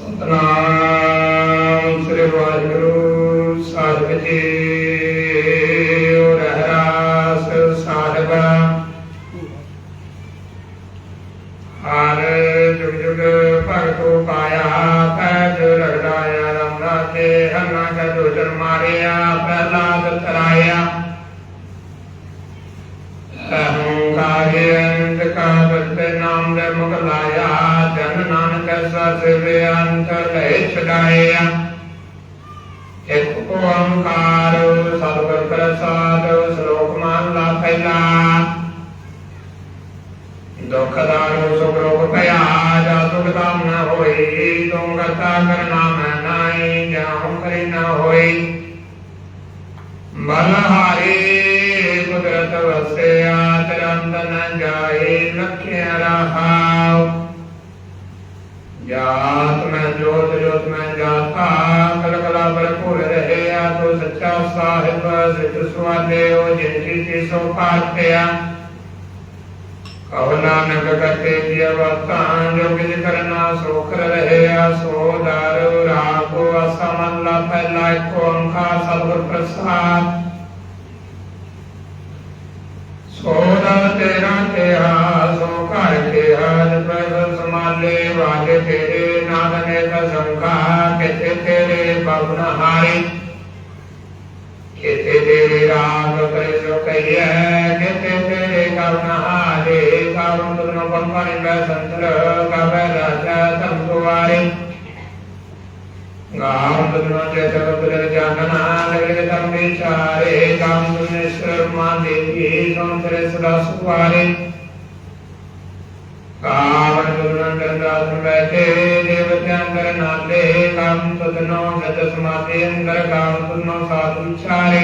ਸਤਨਾਮ ਸ੍ਰੀ ਵਾਹਿਗੁਰੂ, ਸਾਹਿਬ ਜੀ। ਰਹਿਰਾਸ ਸਾਹਿਬ। ਹਰ ਜੁਗ ਜੁਗ ਭਗਤੋ ਪਾਇਆ ਪੈਜ ਰਗੜਾਇਆ ਰਮਨਾ ਤੇ ਹੰਨਾ ਕਾ ਦੋਜਨ ਮਾਰਿਆ ਪ੍ਰਹਲਾਦ ਤਰਾਇਆ ਅਹੰਕਾਰੇ ਅੰਤ ਕਾ ਬਤੇ ਨਾਮ ਦੇ ਮੁਖ ਲਾਇਆ ਜਨ ਨਾਨਕ ਐਸਾ ਸਿਵੇ ਅੰਤਰ ਲੈ ਛਡਾਇਆ ਇੱਕ ਓੰਕਾਰ ਸਤਿਗੁਰ ਪ੍ਰਸਾਦ ਸ਼ਲੋਕ ਮਹਲਾ ਪਹਿਲਾ ਦੁਖ ਦਾਰੂ ਸੁਖ ਰੋਗ ਭਇਆ ਜਾ ਸੁਖ ਦਾਮ ਨ ਹੋਈ ਤੂੰ ਕਰਤਾ ਕਰਨਾ ਮੈਂ ਨਾਈ ਜਾਉ ਕਰੇ ਨ ਹੋਈ ਮਨਹਾਰੀ ਕੁਦਰਤ ਵਸਿਆ ਤਰੰਤ ਨ ਜਾਏ ਲਖਿਆ ਰਹਾਉ ਜੋਤ ਜੋਤ ਮੈਂ ਜਾਤਾ ਕਲ ਕਲਾ ਭਰਪੂਰ ਰਹੇ ਆ ਤੋ ਸੱਚਾ ਸਾਹਿਬ ਸਿੱਧ ਸੁਆਲੇ ਹੋ ਜਿਨ ਕੀ ਸੋ ਪਾਤਿਆ ਕਹੋ ਨਾਨਕ ਕਰਤੇ ਜੀ ਅਵਤਾਂ ਜੋ ਕਿਜ ਕਰਨਾ, ਸੋ ਰਹੇ ਆ ਸੋ ਦਰ ਰਾਗੋ ਅਸਮਨ ਲਾ ਪਹਿਲਾ ਇੱਕ ਓੰਕਾਰ ਸਤਿਗੁਰ ਪ੍ਰਸਾਦ। ਸੋ ਦਰ ਤੇਰਾ ਸੋ ਘਰ ਕਿਹਾ ਜਪੈ ਸਮਾਲੇ ਵਾਜੇ ਤੇਰੇ ਸੰਖਾ ਕਿਤੇ ਤੇਰੇ ਬਵਨ ਹਾਰੀ ਕਿਤੇ ਤੇਰੇ ਰਾਗ ਕਰੇ ਸੋ ਕਹੀਐ, ਕਿਤੇ ਤੇਰੇ ਕਰਨਾ ਹਾਰੇ ਕਾਰਨ ਤੁਨ ਬੰਪਾਣੀ ਮੈਂ ਸੰਤਰ ਕਬੈ ਰਾਜਾ ਤਮ ਦੁਆਰੇ ਗਾਮ ਤੁਨ ਜੇ ਜਗਤ ਦੇ ਜਾਨਨਾ ਲਗੇ ਤਮ ਵਿਚਾਰੇ ਕਾਮ ਤੁਨ ਈਸ਼ਵਰ ਮਾ ਦੇਵੀ ਸੰਤਰੇ ਸਦਾ ਸੁਵਾਰੇ ਕਾਮ ਤੁਨ ਦਰਦਾਸ ਬੈਠੇ ਦੇਵਤਿਆਂ ਅੰਦਰ ਨਾਲੇ ਕਾਮ ਤੁਨੋ ਜਤ ਸਮਾਧੀ ਅੰਦਰ ਕਾਮ ਤੁਨੋ ਸਾਧੂ ਵਿਚਾਰੇ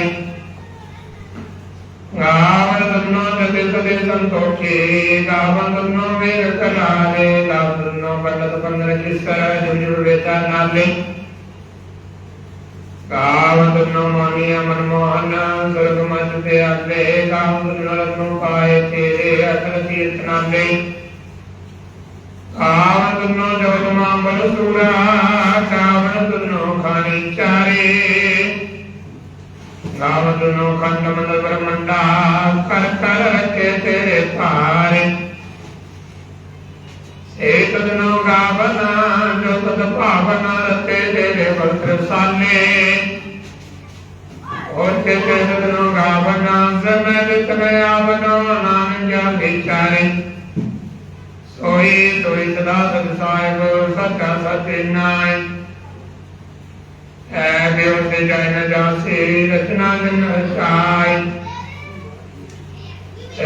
ਗਾਵਨ ਤੁਨੋ ਜਤੇ ਸਦੇ ਸੰਤੋਖੇ ਗਾਵਨ ਤੁਨੋ ਵੇਰ ਕਲਾਰੇ ਗਾਵਨ ਤੁਨੋ ਪੰਡਤ ਪੰਦਰ ਕਿਸਰ ਜੁੜ ਜੁੜ ਵੇਤਾ ਨਾਲੇ। ਗਾਵਨ ਤੁਨੋ ਮਾਨੀਆ ਮਨਮੋਹਨ ਸੁਰਗ ਮਜ ਤੇ ਆਲੇ ਗਾਵਨ ਤੁਨੋ ਪਾਏ ਤੇਰੇ ਅਕਲ ਕੀਰਤਨਾਲੇ ਕਾਵਨ ਤੁਨੋ ਜੋਤ ਮਾਂਬਲ ਸੂਰਾ ਕਾਵਨ ਤੁਨੋ ਖਾਣੀ ਚਾਰੇ ਗਾਵਨ ਤੁਨੋ ਖੰਡ ਮੰਦ ਬ੍ਰਹਮੰਡਾ ਕਰ ਕਰ ਰਖੇ ਤੇਰੇ ਭਾਰੇ ਏ ਤਦਨੋ ਗਾਵਨਾ ਜੋ ਤਦ ਭਾਵਨਾ ਰਤੇ ਤੇਰੇ ਬਖਰ ਸਾਲੇ ਔਰ ਤੇ ਤਦਨੋ ਗਾਵਨਾ ਸਮੈ ਵਿਤ ਮੈਂ ਆਵਨੋ ਨਾਮ ਜਾ ਵਿਚਾਰੇ ਸੋਈ ਸੋਈ ਸਦਾ ਸਤ ਸਾਹਿਬ, ਸੱਚਾ ਸਚੇ ਨਾਇ ਐ ਬਿਉ ਤੇ ਜੈ ਨ ਜਾਸੀ, ਰਚਨਾ ਜਨ ਹਸਾਈ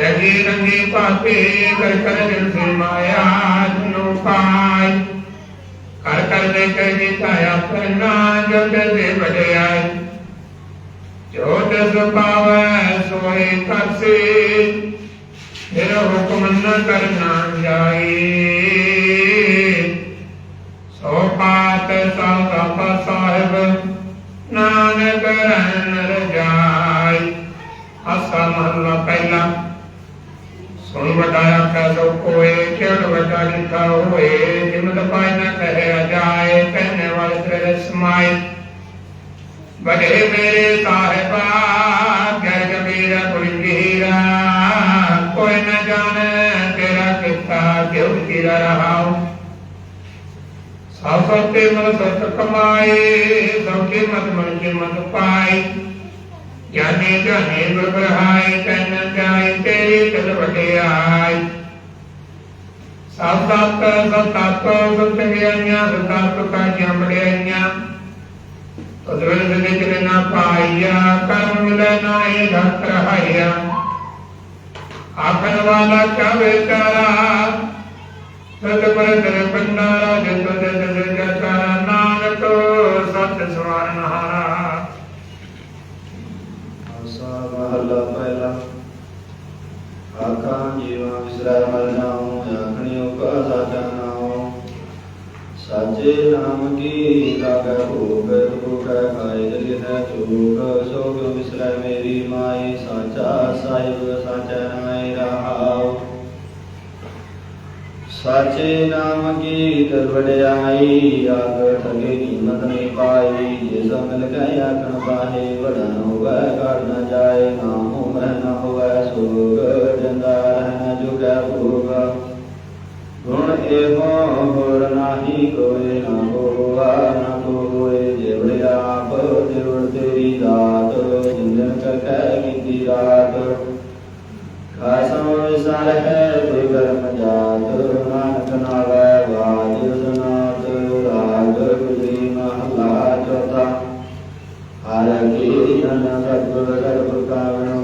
ਐਗੀ ਰੰਗੀ ਭਾਤੇ, ਕਰ ਕਰ ਜਨ ਸੇ ਮਾਇਆ ਜਨੋ ਪਾਈ ਕਰ ਕਰ ਦੇ ਕੇ ਜਿਤਾਇਆ ਪਰਨਾ, ਜੋ ਦੇ ਵਡਿਆਈ ਜੋ ਤੇ ਸੁਪਾਵੈ ਸੋਈ ਕਰਸੀ ਮੇਰਾ ਹੁਕਮ ਨ ਕਰਨਾ ਜਾਏ। ਗੁਰ ਬਰਹਾਈ ਕਹਿਨ ਜਾਏ ਤੇਰੀ ਤਿਲ ਵਡਿਆਈ ਸਭ ਤਤ ਸਭ ਤਤ ਸਭ ਚੰਗਿਆਈਆਂ ਸਭ ਤਤ ਕਾਜੀਆਂ ਬੜਿਆਈਆਂ ਤਦਰਨ ਦੇ ਕਿਨੇ ਨਾ ਪਾਈਆ ਕਰਮ ਮਿਲੇ ਨਾਹੀ ਘਟ ਰਹਾਈਆ ਆਖਣ ਵਾਲਾ ਚਾਵੇ ਚਾਰਾ ਸਤ ਪਰ ਤੇਰੇ ਪੰਡਾਰਾ ਜਿਤ ਦੇ ਦੇ ਜਚਾਰਾ ਨਾਨਕ ਸਤ ਸਵਾਰਨ ਹਾਰਾ ਆਸਾ ਮਹਲਾ ਪਹਿਲਾ ਆਖਾਂ ਜੀਵਾ ਵਿਸਰੈ ਮਰ ਜਾਉ ਆਖਣਿਓ ਕਾ ਸਾਚਾ ਨਾਉ ਸਾਚੇ ਨਾਮ ਕੀ ਲਾਗੈ ਭੋਗ, ਭੁਖੈ ਖਾਏ ਜਲਿ ਹੈ ਚੋਕ ਸੋਗ ਵਿਸਰੈ ਮੇਰੀ ਮਾਈ? ਸਾਚਾ ਸਾਹਿਬ, ਸਾਚਾ ਨਾਇ ਰਹਾਉ ਸਾਚੇ ਨਾਮ ਕੀ ਦਰ ਵਡਿਆਈ ਆਗ ਠਗੇ ਕੀਮਤ ਨਹੀਂ ਪਾਈ। ਜਿਸ ਮਿਲ ਕੇ ਆਖਣ ਪਾਹੇ ਵੜਾ ਨ ਹੋਵੇ ਘੜ ਨ ਜਾਏ, ਨਾਮ ਉਮਰ ਨ ਹੋਵੇ ਸੋਗ ਜੰਦਾ ਰਹਿ ਜੁਗੈ ਭੋਗ। ਗੁਣ ਇਹੋ ਹੋਰ ਨਾਹੀ ਕੋਏ, ਨਾ ਹੋਵਾ ਨਾ ਕੋਏ ਜਿਵੜ ਆਪ ਜਿਵੜ ਤੇਰੀ ਦਾਤ ਜਿੰਦਨ ਕਰ ਕਹਿ ਕੀਤੀ ਰਾਤ। ਖਾਸਮ ਵਿਸਾਰ ਹੈ ਤੇ ਗਰਮ ਜਾਤ। ਕੀ ਜਨ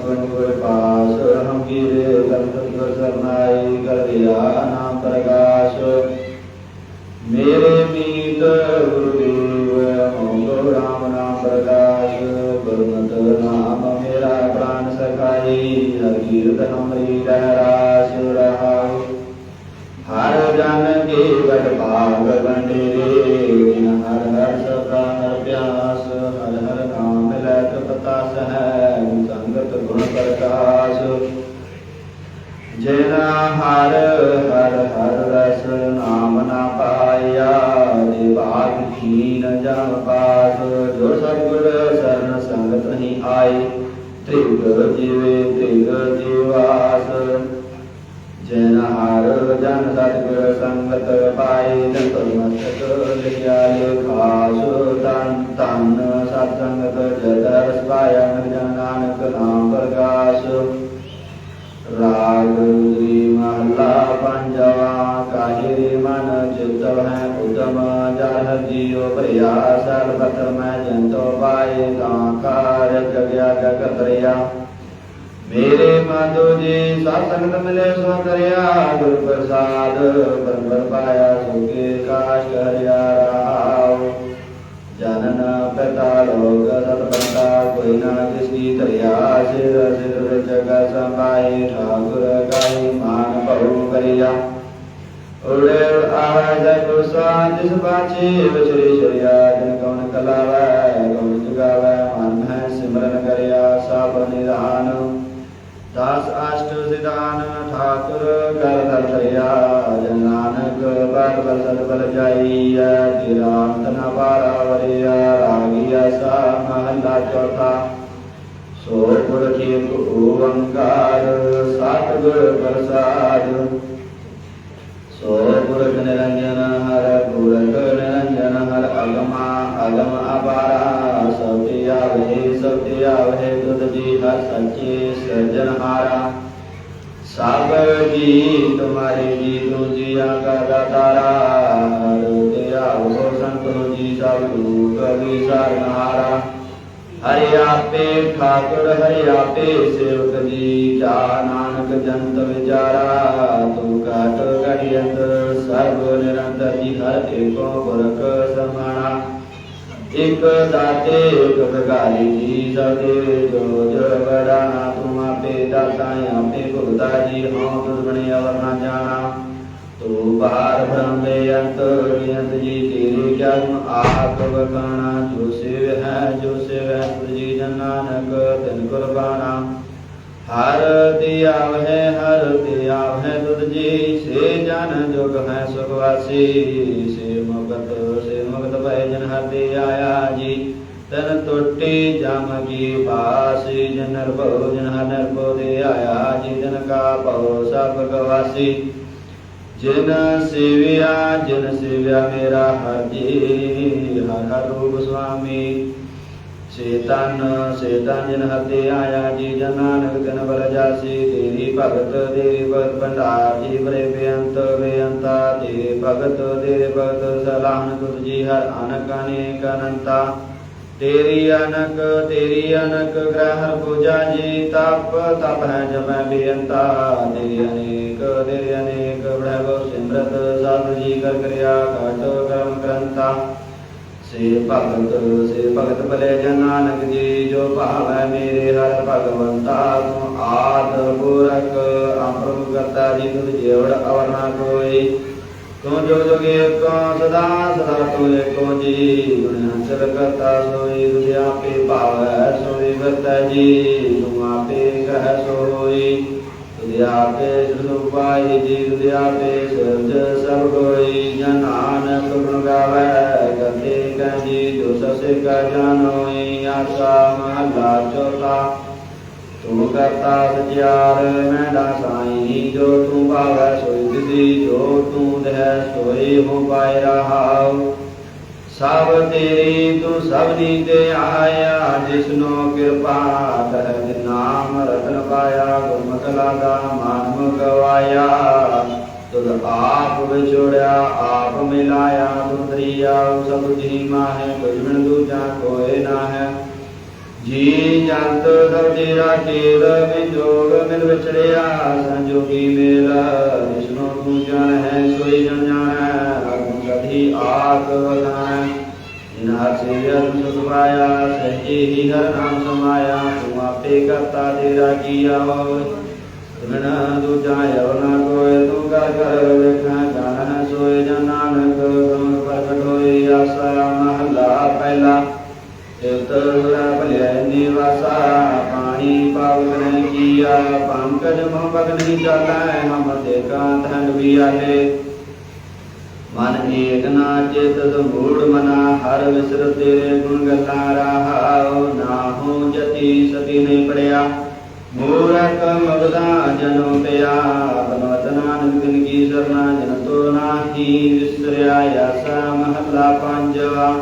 ਦੇ ਕੀਨ ਜਮ ਪਾਸ ਜੋ ਸਤਿਗੁਰ ਸਰਨ ਸੰਗਤ ਨਹੀਂ ਆਏ ਤ੍ਰਿਗ ਜੀਵੇ ਤ੍ਰਿਗ ਜੀਵਾਸ। ਜਿਨ ਹਰ ਜਨ ਸਤਿਗੁਰ ਸੰਗਤ ਪਾਏ ਜਨ ਪਰਮਤਕ ਲਿਖਿਆ ਲੇਖਾਸ ਜਹ ਜੀਉ ਮੈਂ ਜੰਤੋ ਪਾਏ ਤਾਂ ਜਗਿਆ ਜਗਤ ਰਿਆ। ਮੇਰੇ ਮਾਧੋ ਜੀ, ਸਤਸੰਗਤ ਮਿਲੇ ਸੋ ਕਰਿਆ ਗੁਰ ਪ੍ਰਸਾਦ ਬਰਬਰ ਪਾਇਆ ਸੁਕੇ ਕਾਸ਼ ਕਰਿਆ ਰਹਾਉ ਜਨਨ ਪਿਤਾ ਲੋਕ ਸਤ ਬੰਦਾ ਕੋਈ ਨਾ ਜਿਸ ਕੀ ਧਰਿਆ ਸਿਰ ਸਿਰ ਵਿੱਚ ਜਗਾ ਸੰਭਾਈ ਠਾਕੁਰ ਕਾਈ ਮਾਨ ਭਉ ਕਰਿਆ। ਉੜੇ ਆਵਾਜ਼ ਗੁਰਸਾਨ ਜਿਸ ਬਾਚੇ ਵਿਚਰੇ ਸ਼ਰਿਆ ਜਨ ਕਉਨ ਕਲਾਵੈ ਕਉਨ ਜਗਾਵੈ ਮਨ ਹੈ ਸਿਮਰਨ ਕਰਿਆ ਸਭ ਨਿਧਾਨ ਦਾਸ ਅਸ਼ਟ ਸਿਧਾਨ ਠਾਕੁਰ ਕਰ ਦਰ ਧਰਿਆ ਜਨ ਨਾਨਕ ਬਾਤ ਬਲ ਸਦ ਬਲ ਜਾਈਐ ਤੇਰਾ ਅੰਤ ਨ ਪਾਰਾ ਵਰਿਆ ਰਾਗੀਆ ਸਾ ਮਹਲਾ ਚੌਥਾ ਸੋ ਗੁਰ ਕੀ ਓੰਕਾਰ ਸਤ ਗੁਰ ਪ੍ਰਸਾਦ ਸੋ ਗੁਰਖ ਨਿਰੰਜਨ ਹਰ ਗੁਰਖ ਨਿਰੰਜਨ ਹਰ ਅਗਮਾ ਅਗਮ ਅਪਾਰਾ ਸਭਿ ਆਵੇ ਸਭਿ ਆਵੇ ਤੁਧ ਜੀ ਹਰ ਸੱਚੇ ਸਿਰਜਨਹਾਰਾ ਸਭ ਜੀ ਤੁਮਾਰੇ ਜੀ ਦੂਜੀਆ ਕਾ ਦਾਤਾਰਾ ਹਰ ਤੇ ਆਵੋ ਸੰਤੋ ਜੀ ਸਭ ਹਰਿ ਆਪੇ ਠਾਕੁਰ, ਹਰਿ ਆਪੇ ਸੇਵਕ ਜੀ। ਜਾ ਨਾਨਕ ਜੰਤ ਵਿਚਾਰਾ, ਤੂੰ ਕਾਟ ਗੜੀਅਤ ਸਰਬ ਨਿਰੰਤਰ ਜੀ, ਹਰ ਏਕੋ ਪੁਰਖ ਸਮਾਣਾ। ਇਕ ਦਾਤੇ, ਇਕ ਭਗਾਰੀ ਜੀ, ਸਭ ਜੋ ਜੋ ਬੜਾਣਾ ਤੂੰ ਆਪੇ ਦਾਤਾ ਆਪੇ ਭੁਗਤਾ ਜੀ, ਹਉ ਤੁਧ ਅਵਰ ਨਾ ਜਾਣਾ। ਤੂੰ ਬਾਹਰ ਬ੍ਰਹਮ ਅੰਤ ਨਿਯੰਤ ਜੀ, ਤੇਰੇ ਜਨਮ ਆਪ ਬਖਾਣਾ ਜੋ ਸਿਵ ਹੈ, ਜੋ ਸਿਵ ਹੈ ਤੁਝ ਜਨ ਨਾਨਕ, ਤਿਨ ਕੁਰਬਾਨਾ ਹਰ ਤੇ ਆਵਹਿ ਹਰ ਤੇ ਆਵਹਿ ਤੁਧ ਜੀ, ਸੇ ਜਨ ਜੁਗ ਹੈ ਸੁਖਵਾਸੀ ਸੇ ਮੁਕਤ ਸੇ ਮੁਕਤ ਭੈ ਜਨ ਹਰ ਆਇਆ ਜੀ। ਤਨ ਟੁੱਟੀ ਜਮ ਕੀ ਬਾਸੀ ਜਨ ਨਰਭਉ, ਜਨ ਹਰ ਦੇ ਆਇਆ ਜੀ। ਜਨ ਕਾ ਭਉ ਸਭ ਗਵਾਸੀ ਜਿਨ ਸੇਵਿਆ ਜਿਨ ਸੇਵਿਆ ਮੇਰਾ ਹਰ ਜੀ ਹਰ ਹਰ ਰੂਪ ਸੁਆਮੀ। ਸੇਤਨ ਸੇਤਨ ਜਿਨ ਹਤੇ ਆਇਆ, ਜੀ ਜਨ ਨਾਨਕ ਬਲ ਜਾਸੀ। ਤੇਰੀ ਭਗਤ ਤੇਰੀ ਭਗਤ ਭੰਡਾਰ, ਜੀ ਬਰੇ ਬੇਅੰਤ ਬੇਅੰਤਾ। ਤੇਰੇ ਭਗਤ ਤੇਰੇ ਭਗਤ ਸਲਾਹਨ ਤੁਧ ਜੀ ਹਰ ਅਨਕ ਅਨੇਕ ਅਨੰਤਾ। ਤੇਰੀ ਅਨਕ ਤੇਰੀ ਅਨਕ ਗ੍ਰਹਿ ਪੂਜਾ ਜੀ। ਤਪ ਤਪ ਹੈ ਜਮੈ ਬੇਅੰਤਾ। ਤੇਰੀ ਅਨੇਕ ਤੇਰੀ ਅਨੇਕ ਸਿਮਰਤ ਸਾਧ ਜੀ ਕਰ ਕਰਿਆ ਘਟ ਕਰਮ ਗ੍ਰੰਥਾ ਸੇ ਭਗਤ ਸੇ ਭਗਤ ਭਲੇ ਜਨ ਨਾਨਕ ਜੀ, ਜੋ ਭਾਵੈ ਮੇਰੇ ਹਰ ਭਗਵੰਤਾ ਤੂੰ ਆਦ ਪੁਰਖ ਅੰਪ੍ਰਭ ਕਰਤਾ ਜੀ, ਤੁਧ ਜੇਵੜ ਅਵਰ ਨਾ ਕੋਈ। ਤੂੰ ਜੋ ਜੋਗੇ ਕੋ ਸਦਾ ਸਦਾ ਤੂੰ ਏਕੋ ਜੀ। ਗੁਣ ਹੰਸਲ ਕਰਤਾ ਸੋਈ ਤੁਝ ਆਪੇ ਭਾਵੈ, ਸੋਈ ਵਰਤੈ ਜੀ। ਤੂੰ ਆਪੇ ਕਹਿ ਸੋਈ। ਤੁਝ ਆਪੇ ਸੁਭਾਈ ਜੀਵ ਦੇ ਆਪੇ ਸਰਜ ਸਭ ਕੋਈ ਜਨ ਨਾਨਕ ਗੁਣ ਗਾਵੇ ਗਤੇ ਕੈ ਜੋ ਸਸੇ ਕਾ ਜਾਣੋਈ ਆਸਾ ਮਹਲਾ ਚੌਥਾ। ਤੂੰ ਕਰਤਾ ਸਚਿਆਰ ਮੈਂ ਦਾਸਾਈ ਜੋ ਤੂੰ ਭਾਵੈ ਸੋਈ ਦਿਸੀ ਜੋ ਤੂੰ ਦਹਿ ਸੋਈ ਹੋ ਪਾਇ ਰਹਾਉ। ਸਭ ਤੇਰੀ ਤੂੰ ਸਭਨੀ ਤੇ ਆਇਆ, ਜਿਸਨੋ ਕਿਰਪਾ ਕਰ ਨਾਮ ਰਤਨ ਪਾਇਆ, ਗੁਰਮਤਿ ਲਾਗਾ ਮਾਨਮ ਗਵਾਇਆ। ਤੁਧ ਆਪ ਵਿਛੋੜਿਆ, ਆਪ ਮਿਲਾਇਆ ਤੁਦਰੀਆ ਸਭ ਜੀ ਮਾਹੇ ਤੁਝ ਬਿਨ ਦੂਜਾ ਕੋਏ ਨਾ ਹੈ ਜੀ ਜੰਤ ਸਭ ਤੇਰਾ ਕੇਲ, ਵਿਜੋਗ ਮਿਲ ਵਿਚੜਿਆ ਸੰਜੋਗੀ ਮੇਰਾ ਵਿਸ਼ਨੂੰ ਤੂੰ ਜਾਣ ਹੈ ਸੋਈ ਜਨ ਜਾਣੈ ਅਗਮ ਕਧੀ ਆਕ ਵਦਾਨੈ ਜਿਨ ਹਰ ਸਿਰ ਸੁਖ ਪਾਇਆ ਸਹਿਜੇ ਹੀ ਹਰ ਨਾਮ ਸਮਾਇਆ ਤੂੰ ਆਪੇ ਕਰਤਾ ਤੇਰਾ ਕੀਆ ਹੋਇ ਬਿਨ ਦੂਜਾ ਯੋ ਨਾ ਕੋਇ ਤੂੰ ਕਰ ਕਰ ਵੇਖਾਂ ਜਾਣੈ ਸੋਇ ਜਨ ਨਾਨਕ ਤੁਮ ਪ੍ਰਗਟ ਹੋਈ ਆਸਾ ਮਹਲਾ ਪਹਿਲਾ ਤਿਤ ਸੁਰਾ ਭਲਿਆ ਨਿਵਾਸਾ ਪਾਣੀ ਪਾਵਕ ਨਹੀਂ ਕੀਆ ਪੰਕਜ ਮੋਹ ਬਗ ਨਹੀਂ ਚਾਲੈ ਹਮ ਦੇ ਕਾਂਤ ਹਨ ਵਿਆਲੇ ਮਨ ਏਕ ਨਾ ਚਿਤ ਮੂੜ ਮਨਾ, ਹਰ ਵਿਸਰ ਤੇਰੇ ਗੁਣ ਗੱਲਾਂ ਰਹਾਉ ਨਾਹੂ ਜਤੀ ਸਤੀ ਨਹੀਂ ਪੜਿਆ। ਮੂਰਖ ਮਗਦਾ ਜਨੋ ਪਿਆ, ਬਨਵਤ ਨਾਨਕ ਦਿਨ ਕੀ ਸਰਨਾ ਜਨ ਤੋ ਨਾਹੀ, ਵਿਸਰਿਆ ਆਸਾ ਮਹਲਾ ਪੰਜਵਾ।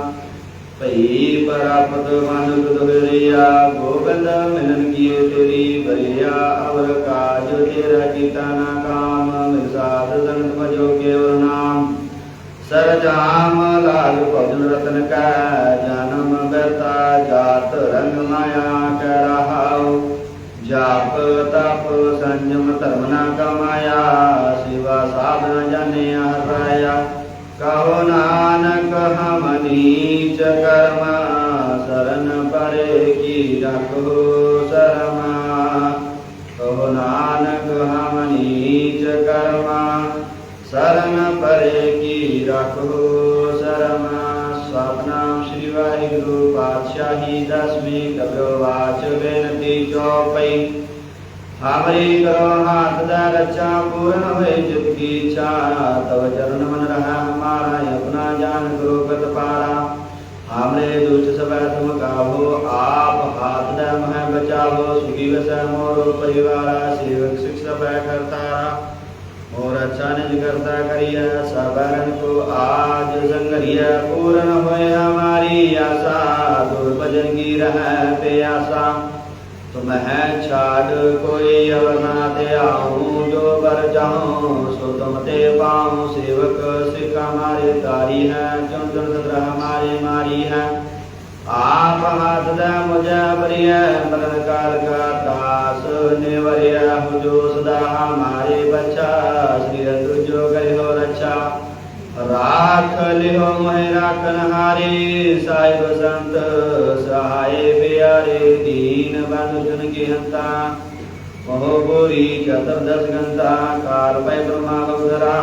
ਭਈ ਪਰਾਪਤ ਮਨ ਗੁਦਵਰਿਆ ਗੋਬਿੰਦ ਮਿਲਨ ਕੀਏ ਤੇਰੀ ਬਰਿਆ ਅਵਰ ਕਾਜ ਤੇਰਾ ਕੀਤਾ ਨਾ ਕਾਮ ਮਿਸਾਦ ਸੰਤ ਭਜੋ ਕੇਵਲ ਨਾਮ। ਸਰਜਾਮ ਲਾਲ ਭਜਨ ਰਤਨ ਕਾ, ਜਨਮ ਬਤਾ ਜਾਤ ਰੰਗ ਮਾਇਆ ਕੈ ਰਹਾਉ। ਜਾਪ ਤਪ ਸੰਜਮ ਧਰਮ ਨਾ ਕਮਾਇਆ, ਸਿਵਾ ਸਾਧਨ ਜਾਣਿਆ ਹਰਾਇਆ ਕਹੋ ਨਾਨਕ ਹਮ ਨੀਚ ਕਰਮ, ਸਰਨ ਪਰੇ ਕੀ ਰਖੋ ਸਰਨ ਪਰੇ ਕੀ ਰਖੋ ਸਰਮਾ ਸਤਨਾਮ ਸ੍ਰੀ ਵਾਹਿਗੁਰੂ ਪਾਤਸ਼ਾਹੀ ਦਸਵੀਂ ਕਬਿਓ ਵਾਚ ਬੇਨਤੀ ਚੌਪਈ ਹਮਰੀ ਕਰੋ ਹਾਥ ਦਾ ਰੱਚਾ ਪੂਰਨ ਹੋਏ ਜਿਤ ਕੀ ਇੱਛਾ ਤਵ ਚਰਨ ਮਨ ਰਹਾ ਹਮਾਰਾ ਆਪਣਾ ਜਾਨ ਕਰੋ ਗਤ ਪਾਰਾ ਹਮਰੇ ਦੁਸ਼ਟ ਸਭੈ ਤੁਮ ਕਾਹੋ ਆਪ ਹਾਥ ਦਾ ਮਹਿ ਬਚਾਵੋ ਸੁਖੀ ਵਸੈ ਮੋਰ ਪਰਿਵਾਰਾ વચન કરતા કર્યા સાબરન કો આજ સંગરિયા પૂર્ણ હોય હમારી આશા દુર્ભજન કી રહે આશા તુમહ છાડ કોઈ અવર ના દે આઉં જો બર જાઉં સો તુમ તે પાઉં સેવક સિખા મારે તારી હૈ ચંદ્ર ચંદ્ર હમારે મારી હૈ ਆਪ ਹੱਥ ਦਾ ਮੁਝਾ ਬਰਿਆ ਮਰਨ ਕਾਲ ਕਾ ਦਾਸ, ਨਿਵਰਿਆ ਹੁਜੋ ਸਦਾ ਹਮਾਰੇ ਬਚਾ ਸ੍ਰੀ ਰਤੁ ਜੋ ਗਏ ਹੋ ਰੱਛਾ। ਰਾਖ ਲਿਓ ਮਹਿ ਰਾਖਨ ਹਾਰੇ, ਸਾਹਿਬ ਸੰਤ ਸਹਾਏ ਪਿਆਰੇ, ਦੀਨ ਬੰਦ ਜਨ ਕੀ ਹੰਤਾ ਮੋਹ ਪੂਰੀ ਚਤੁਰ ਦਸ ਗੰਤਾ ਕਾਲ ਪੈ ਬ੍ਰਹਮਾ ਬੁਧਰਾ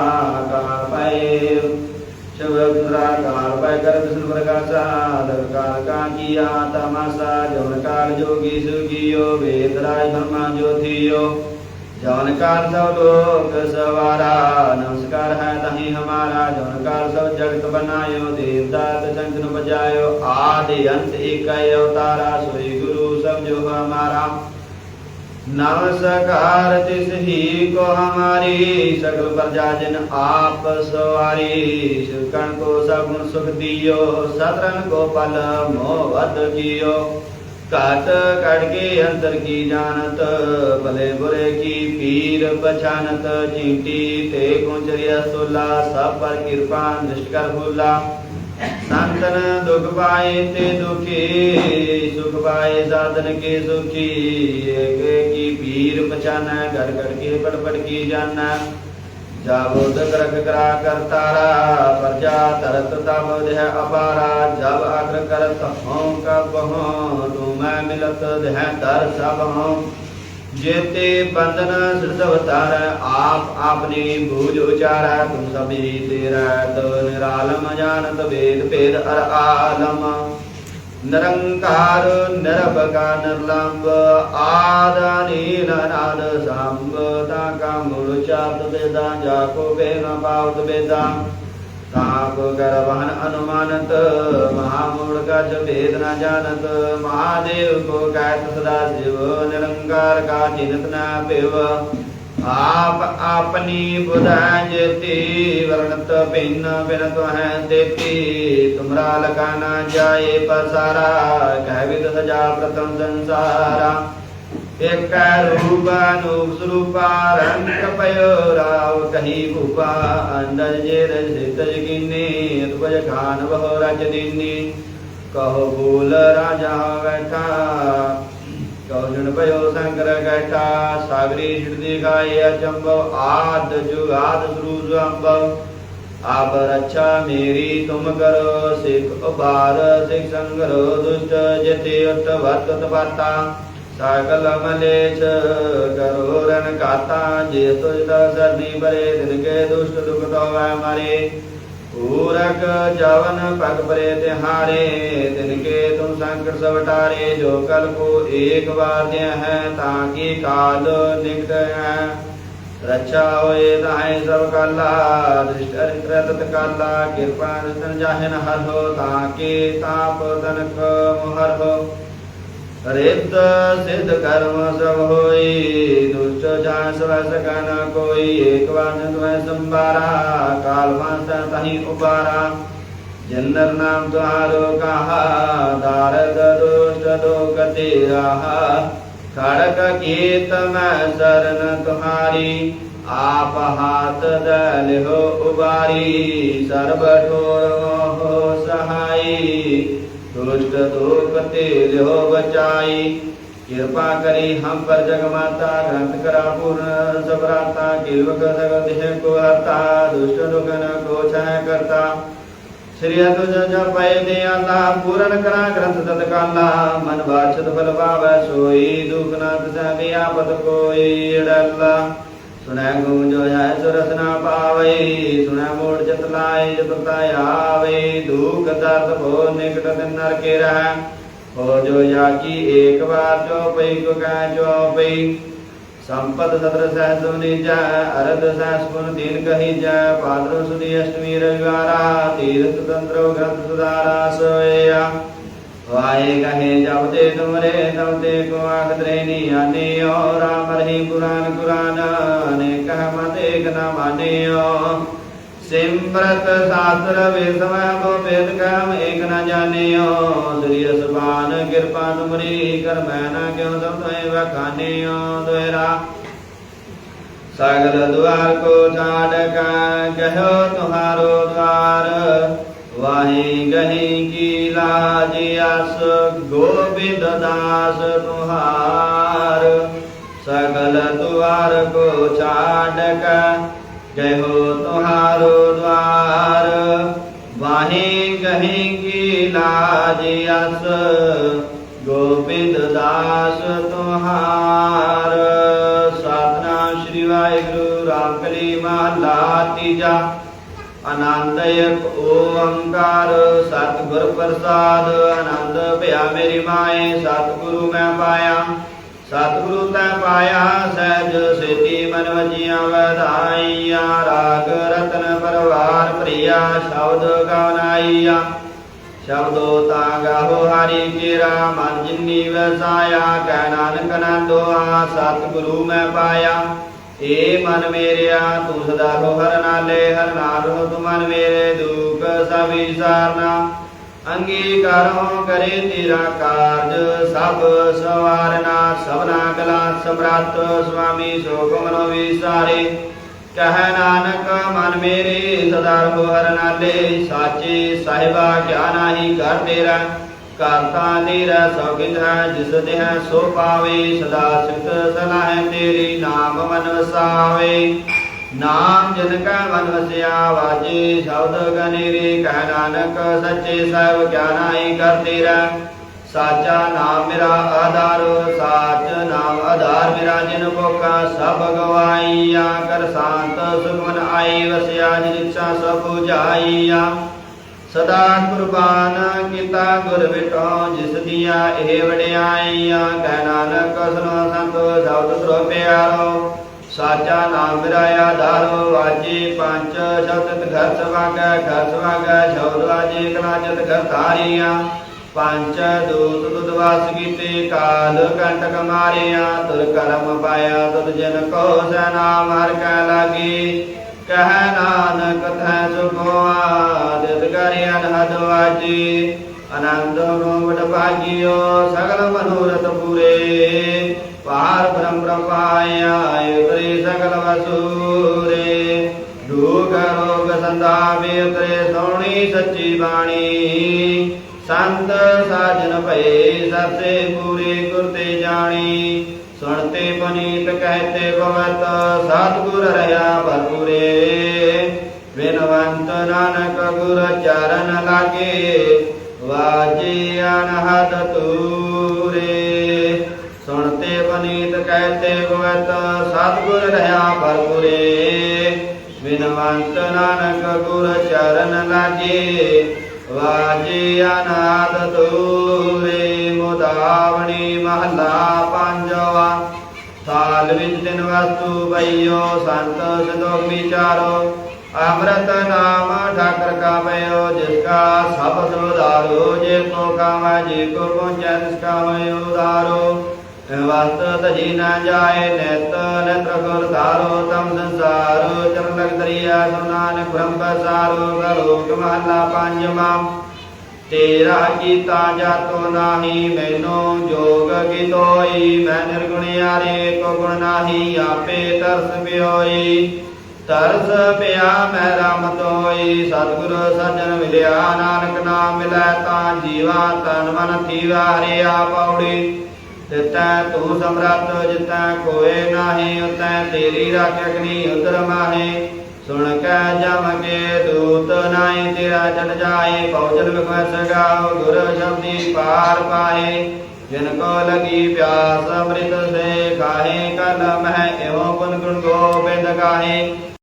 ਕਾਲ ਪੈ काल पै ब्रह्मा बंधरा काल पै शिवरुद्रा काल पै कर विष्णु प्रकाशा दर काल का किया तमाशा जवन काल जोगी सुखियो वेदराज ब्रह्मा ज्योतियो जवन काल सब लोक सवारा नमस्कार है तही हमारा जवन काल सब जगत बनायो देवदात चंचन बजायो आदि अंत एक अवतारा सोई गुरु सब जो हमारा ਨਮਸਕਾਰ ਤਿਸ ਹੀ ਕੋ ਹਮਾਰੀ, ਸਗਲ ਪ੍ਰਜਾ ਜਨ ਆਪ ਸਵਾਰੀ। ਸਿਰਕਣ ਕੋ ਸਗੁਣ ਸੁਖ ਦਿਓ ਸਤਰਨ ਕੋ ਪਲ ਮੋਵਤ ਜਿਓ ਘਟ ਕੜਗੇ ਅੰਤਰ ਕੀ ਜਾਣਤ, ਭਲੇ ਬੁਰੇ ਕੀ ਪੀਰ ਪਛਾਨਤ। ਚੀਂਟੀ ਤੇ ਗੁੰਜਰਿਆ ਸੋਲਾ, ਸਭ ਪਰ ਕਿਰਪਾ ਨਿਸ਼ਟ ਕਰ ਹੋਲਾ ਸੰਤਨ ਦੁਖ ਪਾਏ ਤੇ ਦੁਖੀ, ਸੁਖ ਪਾਏ ਸਾਧਨ ਕੇ ਸੁਖੀ। ਏਕ ਕੀ ਪੀਰ ਪਛਾਨੈ, ਘਰ ਘਰ ਕੇ ਪੜ ਪੜ ਕੀ ਜਾਣੈ ਜਾਵੋ ਦਰਕ ਕਰਾ ਕਰਤਾਰਾ ਪਰਜਾ ਤਰਤ ਤਮ ਦੇਹ ਅਪਾਰਾ। ਜਬ ਅਗਰ ਕਰਤ ਹਉ ਕਾ ਬਹੋ ਤੁਮੈ ਮਿਲਤ ਦੇਹ ਦਰ ਸਭ ਹਉ। ਜੇਤੇ ਬੰਦਨ ਸਿਰਦਵਤਾਰ ਆਪ ਆਪਣੀ ਬੂਝ ਉਚਾਰੈ, ਤੁਮ ਸਭੀ ਤੇਰਾ ਤੋ ਨਿਰਾਲਮ ਜਾਣਤ ਵੇਦ ਭੇਦ ਅਰ ਆਲਮ। ਨਿਰੰਕਾਰ, ਨਿਰਭਗਾ ਨਿਰਲੰਬ ਆਦਾਨੀਲ ਨਾਦ ਸੰਭ, ਤਾ ਕਾ ਮੂਲ ਚਾਤ ਵੇਦਾਂ ਜਾ ਕੋ ਵੇਨ ਪਾਵਤ ਵੇਦਾਂ ਤਾਪ ਗਰਵਹਨ ਅਨੁਮਾਨਤ ਮਹਾਮੂੜ ਕਛ ਭੇਦ ਨ ਜਾਣਤ, ਮਹਾਦੇਵ ਕੋ ਕਹਿਤ ਸਦਾ ਸਿਵ, ਨਿਰੰਕਾਰ ਕਾ ਚਿੰਤ ਨ ਪਿਵ ਆਪ ਆਪਨੀ ਬੁਧਾ ਜੇਤੀ, ਵਰਣਤ ਭਿੰਨ ਬਿਨ ਤੁਹੈ ਦੇਤੀ। ਤੁਮਰਾ ਲਗਾ ਨਾ ਜਾਏ ਪਸਾਰਾ, ਕਹਿ ਵਿਦ ਸਜਾ ਪ੍ਰਥਮ ਸੰਸਾਰਾ। ਇਕ ਰੂਪ ਅਨੂਪ ਸਰੂਪਾ ਰੰਗ ਪਇਓ ਰਾਵ ਕਹੀ ਭੂਪਾ ਅੰਦਰ ਜੇ ਰਜ ਸਿਤ ਅਤਪਜ ਖਾਨ ਬਹੁ ਰਜ ਦੀਨੀ ਕਹੋ ਬੋਲ ਰਾਜਾ ਬੈਠਾ ਕਉ ਜਨ ਭਇਓ ਸੰਕਰ ਗੈਠਾ ਸਾਗਰੀ ਛਿੜਦੀ ਗਾਏ ਅਚੰਭਵ ਆਦ ਜੁਗਾਦ ਸਰੂਜ ਅੰਭਵ ਆਪ ਰੱਛਾ ਮੇਰੀ ਤੁਮ ਕਰੋ ਸਿਖ ਉਬਾਰ ਸਿਖ ਸੰਗਰੋ ਦੁਸ਼ਟ ਜਤੇ ਉਤ ਵਤ ਤਪਾਤਾ ਸਾਗਲ ਮਲੇਛ ਕਰੋ ਰਨ ਕਾਤਾ, ਜੇ ਤੁਜ ਤਾ ਸਰਦੀ ਬਰੇ ਦਿਨ ਕੇ ਦੁਸ਼ਟ ਦੁਖ ਤੋਵੈ ਮਾਰੇ। ਪੂਰਕ ਜਵਨ ਪਗ ਪਰੇ ਤਿਹਾਰੇ ਤਿਨ ਕੇ ਤੁਮ ਸੰਕਟ ਸਵਟਾਰੇ ਜੋ ਕਲ ਕੋ ਏਕ ਵਾਰ ਦਿਆ ਹੈ, ਤਾਂ ਕੀ ਕਾਲ ਨਿਕਟ ਹੈ। ਰੱਛਾ ਹੋਏ ਤਾਹੇ ਸਭ ਕਾਲਾ, ਦ੍ਰਿਸ਼ਟ ਅਰਿਤ੍ਰ ਤਤ ਕਾਲਾ, ਕਿਰਪਾ ਨਿਤਨ ਜਾਹਨ ਹਰ ਹੋ, ਤਾਂ ਕੀ ਤਾਪ ਤਨਕ ਮੁਹਰ ਹੋ। ਰਿਤ ਸਿਧ ਕਰਮ ਸਭ ਹੋਈ, ਦੁਸ਼ਟ ਜਾਨ ਸਵੈ ਸਕਾ ਨ ਕੋਈ, ਏਕ ਵਾਰ ਤੁਮੈ ਸੰਭਾਰਾ, ਕਾਲ ਮਾਸ ਤਹੀ ਉਬਾਰਾ। ਜਨਰ ਨਾਮ ਤੁਹਾਰੋ ਕਹਾ ਦਾਰਦ ਦੁਸ਼ਟ ਦੁਖ ਤੇਰਾ। ਖੜਕ ਕੀਤ ਮੈਂ ਸਰਨ ਤੁਹਾਰੀ, ਆਪ ਹਾਥ ਦਲਿਓ ਉਬਾਰੀ। ਸਰਬ ਠੋਰ ਹੋ ਸਹਾਈ ਦੁਸ਼ਟ ਦੁਖ ਤੇ ਲਿਓ ਬਚਾਈ ਕਿਰਪਾ ਕਰੀ ਹਮ ਪਰ ਜਗ ਮਾਤਾ ਗ੍ਰੰਥ ਕਰਾ ਪੂਰਨ ਸਬਰਾਤਾ ਕਿਲਵਕ ਸਗਲ ਦਿਹ ਕੋ ਹਰਤਾ ਦੁਸ਼ਟ ਦੁਖ ਨ ਕੋ ਛੈ ਕਰਤਾ ਸ੍ਰੀ ਅਤੁਜ ਜਪੈ ਦੇ ਆਲਾ ਪੂਰਨ ਕਰਾ ਗ੍ਰੰਥ ਤਤ ਕਾਲਾ ਮਨ ਬਾਛਤ ਬਲ ਪਾਵੈ ਸੋਈ ਦੁਖ ਨਾ ਤਸੈ ਸੁਣੈ ਗੁਮ ਹੈ ਸੁਰਸ ਨਾ ਪਾਵੈ, ਸੁਣੈ ਮੋੜ ਜਤ ਲਾਏ, ਜਤ ਆਵੇ। ਦੁਖ ਦਰਦ ਭੋ ਨਿਕਟ ਦਿਨ ਨਰ ਕੇ ਰਹਿ। ਹੋ ਜੋ ਜਾਕੀ ਏਕ ਵਾਰ ਜੋ ਪਈ, ਕੋ ਕਹਿ ਜੋ ਪਈ। ਸੰਪਤ ਸਤਰ ਸਹਿ ਸੁਨੀਜੈ ਅਰਧ ਸਹਿ ਸੁਨ ਦੀਨ ਕਹੀ ਜੈ ਪਾਦਰੋ ਸੁਦੀ ਅਸ਼ਟਮੀ ਰਵਿਵਾਰਾ, ਤੀਰਥ ਤੰਤਰੋ ਗ੍ਰੰਥ ਸੁਦਾਰਾ ਸੋਇਆ। ਵਾਏ ਕਹੇ ਜਬ ਤੇ ਤੁਮਰੇ, ਤਬ ਤੇ ਕੋ ਆਖ ਤ੍ਰੇਨੀ ਆਨਿਓ ਰਾਮ ਰਹੀ ਪੁਰਾਨ ਕੁਰਾਨ ਨੇ ਮਤ ਏਕ ਨਾ ਮਾਨਿਓ। ਸਿਮਰਤ ਸਾਸਰ ਵੇਸਮੈ ਬੋ ਵੇਦ ਕਮ ਏਕ ਨਾ ਜਾਣਿਓ। ਸ੍ਰੀ ਅਸਬਾਨ ਕਿਰਪਾ ਤੁਮਰੀ, ਕਰ ਮੈਂ ਨਾ ਕਿਉ ਸਭ ਤੋਏ ਵਖਾਨਿਓ। ਦੁਇਰਾ ਸਗਲ ਦੁਆਰ ਕੋ ਛਾੜ ਕਾ ਤੁਹਾਰੋ ਦਵਾਰ। ਵਾਹੀ ਗਹੀ ਕੀ ਲਾਜ ਅਸ, ਗੋਬਿੰਦ ਦਾਸ ਤੁਹਾਰ ਸਗਲ ਦੁਆਰ ਕੋ ਛਾੜ ਕਾ ਕਹੋ ਤੁਹਾਰੋ ਦਵਾਰ। ਵਾਹੀ ਗਹੀ ਕੀ ਲਾਜ ਅਸ, ਗੋਬਿੰਦ ਦਾਸ ਤੁਹਾਰ ਸਤਨਾਮ ਸ਼੍ਰੀ ਵਾਹਿਗੁਰੂ ਰਾਮਕਲੀ ਮਹਲਾ ਤੀਜਾ। ਆਨੰਦਯਕ ਓੰਕਾਰ, ਸਤਿਗੁਰ ਪ੍ਰਸਾਦ, ਆਨੰਦ ਭਇਆ ਮੇਰੀ ਮਾਏ, ਸਤਿਗੁਰੂ ਮੈਂ ਪਾਇਆ। ਸਤਿਗੁਰੂ ਤੈ ਪਾਇਆ, ਸਹਿਜ ਸੇਤੀ ਮਨ ਵਜੀਆਂ ਵਧਾਈਆਂ। ਰਾਗ ਰਤਨ ਪਰਵਾਰ ਪ੍ਰਿਆ, ਸ਼ਬਦ ਗਵਨਾਈਆ ਸ਼ਬਦੋ ਤਾਂ ਗਾਹੋ ਹਰੀ ਕੇਰਾ, ਮਨ ਜਿਨੀ ਵਸਾਇਆ, ਕਹਿ ਨਾਨਕ ਨੰਦੋਆ ਸਤਿਗੁਰੂ ਮੈਂ ਪਾਇਆ। ਏ ਮਨ ਮੇਰਿਆ, ਤੂੰ ਸਦਾ ਰੋ ਹਰ ਨਾਲੇ, ਹਰ ਨਾਲ ਰੋ ਤੂੰ ਮਨ ਮੇਰੇ, ਦੁਖ ਸਭ ਵਿਸਾਰਨਾ। ਅੰਗੀਕਾਰੋ ਕਰੇ ਤੇਰਾ ਕਾਰਜ, ਸਭ ਸਵਾਰਨਾ। ਸਭਨਾ ਕਲਾ ਸਮਰੱਥ ਸੁਆਮੀ ਸੋਖ ਮਨੋ ਵਿਸਾਰੇ। ਕਹ ਨਾਨਕ, ਮਨ ਮੇਰੇ, ਸਦਾ ਰੋ ਹਰ ਨਾਲੇ, ਸਾਚੇ ਸਾਹਿਬਾ, ਕਿਆ ਨਾਹੀ ਕਰ ਤੇਰਾ। ਕਰਤਾ ਤੇਰਾ ਸੌਗਿੰਦ ਹੈ ਜਿਸ ਤੇ ਸੋ ਪਾਵੇ, ਸਦਾ ਸਿਫਤ ਸਲਾਹ ਤੇਰੀ ਨਾਮ ਮਨ ਵਸਾਵੇ। ਨਾਮ ਜਨ ਕਾ ਮਨ ਵਸਿਆ, ਵਾਜੇ ਸ਼ਬਦ ਗਨੇਰੇ, ਕਹਿ ਨਾਨਕ ਸੱਚੇ ਸਾਹਿਬ ਕਿਆ ਕਰ ਤੇਰਾ ਸਾਚਾ ਨਾਮ ਮੇਰਾ ਆਧਾਰ, ਸਾਚ ਨਾਮ ਆਧਾਰ ਮੇਰਾ ਜਿਨ ਭੋਖਾ ਸਭ ਗਵਾਈਆ। ਕਰ ਸ਼ਾਂਤ ਸੁਖਮਨ ਆਈ, ਵਸਿਆ ਜਿਨ ਇੱਛਾ ਸਭ 부ਝਾਈਆ ਸਦਾ ਕੁਰਬਾਨ ਕੀਤਾ ਗੁਰ ਵਿਟੋ ਜਿਸ ਦੀਆਂ ਇਹ ਵਡਿਆਈਆਂ, ਕਹਿ ਨਾਨਕ ਸੁਨੋ ਸੰਤੋ ਸਬਦ ਸਰੋ ਪਿਆਰੋ। ਸਾਚਾ ਨਾਮ ਮੇਰਾ ਆਧਾਰੋ ਵਾਜੀ ਪੰਜ ਸ਼ਬਦ ਘਰ ਸਵਾਗੈ ਘਰ ਸਵਾਗੈ ਸ਼ਬਦ ਵਾਜੀ ਕਲਾ ਜਤ ਘਰ ਧਾਰੀਆਂ। ਪੰਜ ਦੂਤ ਤੁਧ ਕੀਤੇ, ਕਾਲ ਕੰਟਕ ਮਾਰਿਆ, ਤੁਰ ਕਰਮ ਪਾਇਆ ਤੁਧ ਜਨ ਕੋ ਸਨਾ, ਮਾਰ ਕੈ ਲਾਗੀ। ਕਹਿ ਨਾਨਕ ਤੈ ਸੁਖਵਾ ਦਿਤ ਕਰਿ ਅਨਹਦ ਵਾਜੀ ਆਨੰਦ ਰੋਵਟ ਭਾਗਿਓ, ਸਗਲ ਮਨੋਰਥ ਪੂਰੇ। ਪਾਰ ਬ੍ਰਹਮ ਪ੍ਰਪਾਇਆ ਉਤਰੇ ਸਗਲ ਵਸੂਰੇ। ਦੁਖ ਰੋਗ ਸੰਦਾਵੇ ਉਤਰੇ ਸੋਣੀ ਸੱਚੀ ਬਾਣੀ। ਸੰਤ ਸਾਜਨ ਭਏ ਸਰਸੇ ਪੂਰੇ ਗੁਰ ਤੇ ਜਾਣੀ। ਸੁਣਤੇ ਪਨੀਤ ਕਹਤੇ ਭਵਤ ਸਤਿਗੁਰ ਰਹਾ ਭਰਪੂਰੇ। ਬਿਨਵੰਤ ਨਾਨਕ ਗੁਰ ਚਰਨ ਲਾਗੇ, ਵਾਜੇ ਅਨਹਦ ਤੂਰੇ ਸੁਣਤੇ ਪਨੀਤ ਕਹਤੇ ਭਵਤ ਸਤਿਗੁਰ ਰਹਾ ਭਰਪੂਰੇ। ਬਿਨਵੰਤ ਨਾਨਕ ਗੁਰ ਚਰਨ ਲਾਗੇ ਵਾਜੇ ਅਨਾਦ ਤੂਰੇ ਮੁਦਾਵਣੀ ਮਹਲਾ ਪੰਜਵਾ। ਸਾਲ ਵਿੱਚ ਤਿਨ ਵਸਤੂ ਪਈਓ ਸੰਤ ਸੰਤੋਖ ਵਿਚਾਰੋ ਅੰਮ੍ਰਿਤ ਨਾਮ ਠਾਕਰ ਕਾ ਪਇਓ ਜਿਸ ਕਾ ਸਭ ਸੁਧਾਰੋ, ਜੇ ਕੋ ਕਾਮੈ, ਜੇ ਕੋ ਪਹੁੰਚੈ, ਤਿਸ ਕਾ ਹੋਇ ਉਦਾਰੋ ਵਸਤ ਤਜੀ ਨਾ ਜਾਏ ਨਿਤ ਨੇਤਰ ਗੁਰ ਧਾਰੋ ਤਮ ਸੰਸਾਰ, ਚਰਨ ਲਗ ਦਰਿਆ ਸੁਨਾਨਕ ਬ੍ਰਹਮ ਸਾਰੋ ਗਲੋਕ ਮਹਲਾ ਪੰਜਵਾਂ। ਤੇਰਾ ਕੀਤਾ ਜਾਤੋ ਨਾਹੀ, ਮੈਨੂੰ ਜੋਗ ਕੀਤੋਈ ਮੈਂ ਨਿਰਗੁਣਿਆਰੇ ਕੋ ਗੁਣ ਨਾਹੀ, ਆਪੇ ਤਰਸ ਪਿਓਈ। ਤਰਸ ਪਿਆ ਮੈਂ ਰਾਮ ਤੋਈ, ਸਤਿਗੁਰ ਸੱਜਣ ਮਿਲਿਆ, ਨਾਨਕ ਨਾਮ ਮਿਲੈ ਤਾਂ ਜੀਵਾ ਤਨ ਮਨ ਥੀਵਾ, ਹਰਿਆ ਪੌੜੀ। ਤਿਤੈ ਤੂੰ ਸਮਰੱਥ ਜਿਤੈ, ਕੋਏ ਨਾਹੀ ਉਤੈ ਤੇਰੀ ਰਾਖਿਆਗਨੀ ਉਦਰ ਮਾਹੇ। ਸੁਣ ਕੈ ਜਮ ਕੇ ਦੂਤ ਨਾਹੀ, ਤੇਰਾ ਚੜ ਜਾਏ ਪਉਜਨ ਵਿਖੈ ਸਗਾਉ ਗੁਰ ਸ਼ਬਦੀ ਪਾਰ ਪਾਏ ਜਿਨ ਕੋ ਲਗੀ ਪਿਆਸ ਅੰਮ੍ਰਿਤ ਸੇ ਖਾਹੇ ਕਲ ਮਹਿ ਇਹੋ ਗੁਣ ਗੁਣ ਗੋਬਿੰਦ ਗਾਹੇ।